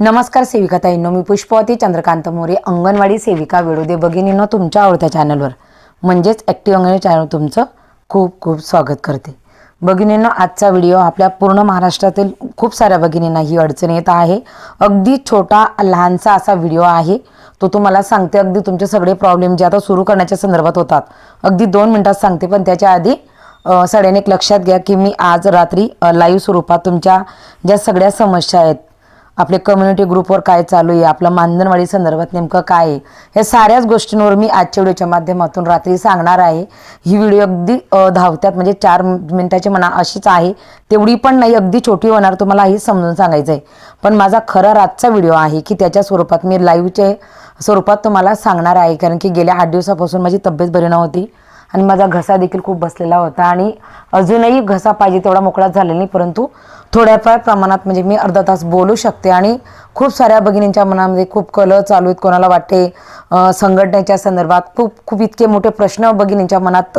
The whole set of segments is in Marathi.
नमस्कार सेविका ताईंनो मी पुष्पवती चंद्रकांत मोरे अंगणवाडी सेविका वेळोदे भगिनींनो तुमच्या आवडत्या चॅनलवर म्हणजेच ॲक्टिव्ह अंगणवाडी चॅनल तुमचं खूप खूप स्वागत करते. भगिनींनो आजचा व्हिडिओ आपल्या पूर्ण महाराष्ट्रातील खूप साऱ्या भगिनींना ही अडचण येत आहे. अगदी छोटा लहानसा असा व्हिडिओ आहे. तो तुम्हाला सांगते अगदी तुमचे सगळे प्रॉब्लेम जे आता सुरू करण्याच्या संदर्भात होतात. अगदी दोन मिनटात सांगते पण त्याच्या आधी सगळ्यांनी एक लक्षात घ्या की मी आज रात्री लाईव्ह स्वरूपात तुमच्या ज्या सगळ्या समस्या आहेत आपले कम्युनिटी ग्रुपवर काय चालू आहे आपलं मानधनवाडी संदर्भात नेमकं काय आहे या साऱ्याच गोष्टींवर मी आजच्या व्हिडिओच्या माध्यमातून रात्री सांगणार आहे. ही व्हिडिओ अगदी धावत्यात म्हणजे चार मिनिटाची म्हणा अशीच आहे. तेवढी पण नाही अगदी छोटी होणार तुम्हाला हे समजून सांगायचं आहे पण माझा खरा रातचा व्हिडिओ आहे की त्याच्या स्वरूपात मी लाईव्हचे स्वरूपात तुम्हाला सांगणार आहे कारण की गेल्या आठ दिवसापासून माझी तब्येत बरी नव्हती आणि माझा घसा देखील खूप बसलेला होता आणि अजूनही घसा पाहिजे तेवढा मोकळा झालेला नाही परंतु थोड्याफार प्रमाणात म्हणजे मी अर्धा तास बोलू शकते आणि खूप साऱ्या भगिनींच्या मनामध्ये खूप कलह चालू आहेत. कोणाला वाटते संघटनेच्या संदर्भात खूप खूप इतके मोठे प्रश्न भगिनींच्या मनात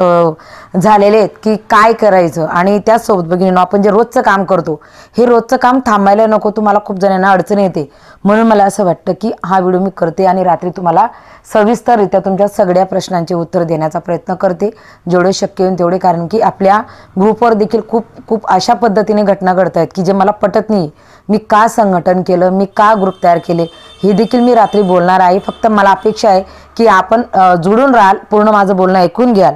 झालेले आहेत की काय करायचं? आणि त्याचसोबत भगिनींना आपण जे रोजचं काम करतो हे रोजचं काम थांबायला नको. तुम्हाला खूप जणांना अडचण येते. म्हणून मला असं वाटतं की हा व्हिडिओ मी करते आणि रात्री तुम्हाला सविस्तररित्या तुमच्या सगळ्या प्रश्नांचे उत्तर देण्याचा प्रयत्न करते. जेवढे शक्य होईल तेवढे कारण की आपल्या ग्रुपवर देखील खूप खूप अशा पद्धतीने घटना घडतात आहेत की जे मला पटत नाही मी का संघटन केलं मी का ग्रुप तयार केले हे देखील मी रात्री बोलणार आहे. फक्त मला अपेक्षा आहे की आपण जुळून राहाल पूर्ण माझं बोलणं ऐकून घ्याल.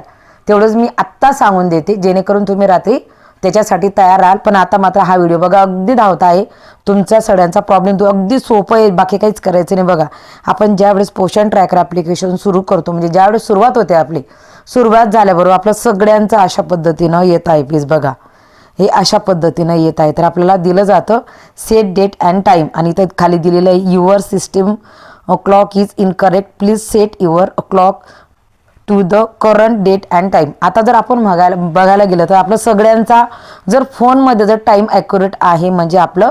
तेवढंच मी आत्ता सांगून देते जेणेकरून तुम्ही रात्री त्याच्यासाठी तयार राहाल. पण आता मात्र हा व्हिडिओ बघा अगदी धावत आहे. तुमचा सगळ्यांचा प्रॉब्लेम तो अगदी सोपं आहे बाकी काहीच करायचं नाही. बघा आपण ज्यावेळेस पोषण ट्रॅकर ॲप्लिकेशन सुरू करतो म्हणजे ज्यावेळेस सुरुवात होते आपली सुरुवात झाल्याबरोबर आपलं सगळ्यांचं अशा पद्धतीनं येत आहे प्लीज बघा. हे अशा पद्धतीनं येत आहे. तर आपल्याला दिलं जातं सेट डेट अँड टाईम आणि इथं खाली दिलेलं आहे your system clock is incorrect please set your clock to the current date and time आता जर आपण बघायला बघायला गेलं तर आपलं सगळ्यांचा जर फोनमध्ये जर टाईम ॲक्युरेट आहे म्हणजे आपलं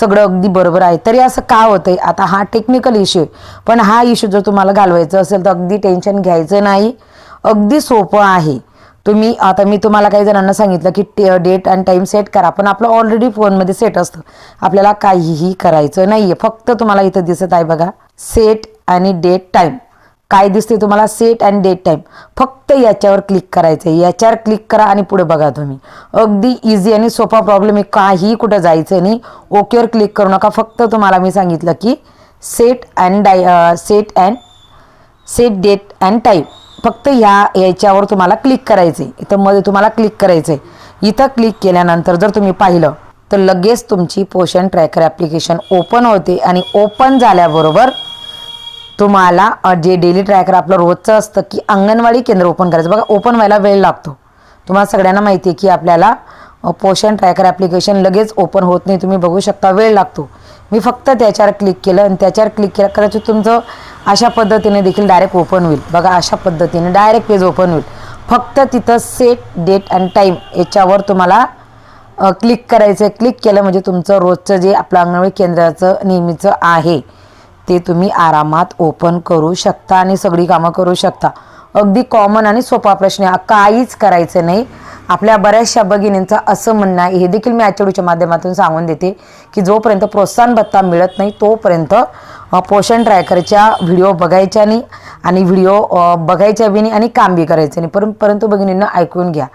सगळं अगदी बरोबर आहे तरी असं का होतं आहे आता हा टेक्निकल इश्यू आहे. पण हा इश्यू जर तुम्हाला घालवायचा असेल तर अगदी टेन्शन घ्यायचं नाही. अगदी सोपं आहे. तुम्ही आता मी तुम्हाला काही जणांना सांगितलं की डेट अँड टाईम सेट करा. पण आपलं ऑलरेडी फोनमध्ये सेट असतं. आपल्याला काहीही करायचं नाही आहे फक्त तुम्हाला इथं दिसत आहे बघा सेट आणि डेट टाईम काय दिसते तुम्हाला? सेट अँड डेट टाईम फक्त याच्यावर क्लिक करायचं आहे याच्यावर क्लिक करा आणि पुढे बघा तुम्ही. अगदी इझी आणि सोपा प्रॉब्लेम आहे. काही कुठं जायचं नाही. ओकेवर क्लिक करू नका. फक्त तुम्हाला मी सांगितलं की set and die set and set date and time फक्त ह्या याच्यावर तुम्हाला क्लिक करायचं. आहे इथं मध्ये तुम्हाला क्लिक करायचं. आहे इथं क्लिक केल्यानंतर जर तुम्ही पाहिलं तर लगेच तुमची पोषण ट्रॅकर ॲप्लिकेशन ओपन होते आणि ओपन झाल्याबरोबर तुम्हाला जे डेली ट्रॅकर आपलं रोजचं असतं की अंगणवाडी केंद्र ओपन करायचं. बघा ओपन व्हायला वेळ लागतो. तुम्हाला सगळ्यांना माहिती आहे की आपल्याला पोषण ट्रॅकर ॲप्लिकेशन लगेच ओपन होत नाही. तुम्ही बघू शकता वेळ लागतो. मी फक्त त्याच्यावर क्लिक केलं आणि त्याच्यावर क्लिक केलं कदाचित तुमचं अशा पद्धतीने देखील डायरेक्ट ओपन होईल. बघा अशा पद्धतीने डायरेक्ट पेज ओपन होईल. फक्त तिथं सेट डेट अँड टाईम याच्यावर तुम्हाला क्लिक करायचं आहे क्लिक केलं म्हणजे तुमचं रोजचं जे आपलं अंगणवाडी केंद्राचं नेहमीचं आहे ते तुम्ही आरामात ओपन करू शकता आणि सगळी कामं करू शकता. अगदी कॉमन आणि सोपा प्रश्न आहे. काहीच करायचं नाही. आपल्या बऱ्याचशा भगिनींचं असं म्हणणं आहे. हे देखील मी आचडूच्या माध्यमातून सांगून देते की जोपर्यंत प्रोत्साहन भत्ता मिळत नाही तोपर्यंत पोषण ट्रॅकरच्या व्हिडिओ बघायच्या नाही आणि व्हिडिओ बघायच्या बी नाही आणि काम बी करायचं नाही परं परंतु भगिनींना ऐकून घ्या.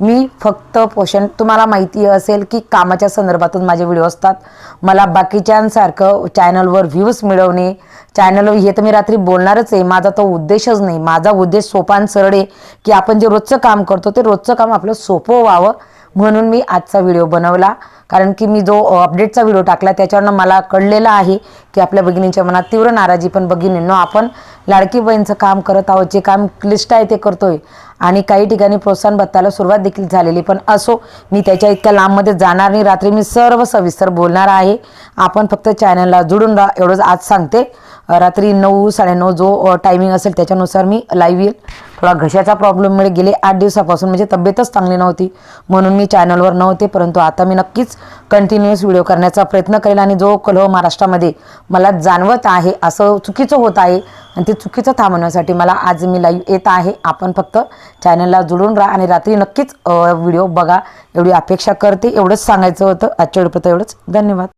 मी फक्त पोषण तुम्हाला माहिती असेल की कामाच्या संदर्भातून माझे व्हिडिओ असतात. मला बाकीच्यांसारखं चॅनलवर व्ह्यूज मिळवणे चॅनलवर हे तर मी रात्री बोलणारच आहे. माझा तो उद्देशच नाही. माझा उद्देश सोपान आणि सरळ आहे की आपण जे रोजचं काम करतो ते रोजचं काम आपलं सोपं व्हावं. म्हणून मी आजचा व्हिडिओ बनवला. कारण की मी जो अपडेटचा व्हिडिओ टाकला त्याच्यावरनं मला कळलेलं आहे की आपल्या भगिनींच्या मनात तीव्र नाराजी. पण भगिनींनो आपण लाडकी बहीणचं काम करत आहोत जे काम क्लिष्ट आहे ते करतोय. आणि काही ठिकाणी प्रोत्साहन भत्ताला सुरुवात देखील झालेली पण असो मी त्याच्या इतक्या लांबमध्ये जाणार नाही. रात्री मी सर्व सविस्तर बोलणार आहे. आपण फक्त चॅनलला जुडून राहा एवढंच आज सांगते. रात्री नऊ साडेनऊ जो टायमिंग असेल त्याच्यानुसार मी लाईव्ह येईल. थोडा घशाचा प्रॉब्लेममुळे गेले आठ दिवसापासून म्हणजे तब्येतच चांगली नव्हती म्हणून मी चॅनलवर नव्हते परंतु आता मी नक्कीच कंटिन्युअस व्हिडिओ करण्याचा प्रयत्न करेल आणि जो कलह महाराष्ट्रामध्ये मला जाणवत आहे असं चुकीचं होत आहे आणि ते चुकीचं थांबवण्यासाठी मला आज मी लाईव्ह येत आहे. आपण फक्त चॅनलला जुळून राहा आणि रात्री नक्कीच व्हिडिओ बघा. एवढी अपेक्षा करते एवढंच सांगायचं होतं. आजच्या व्हिडिओ एवढंच. धन्यवाद.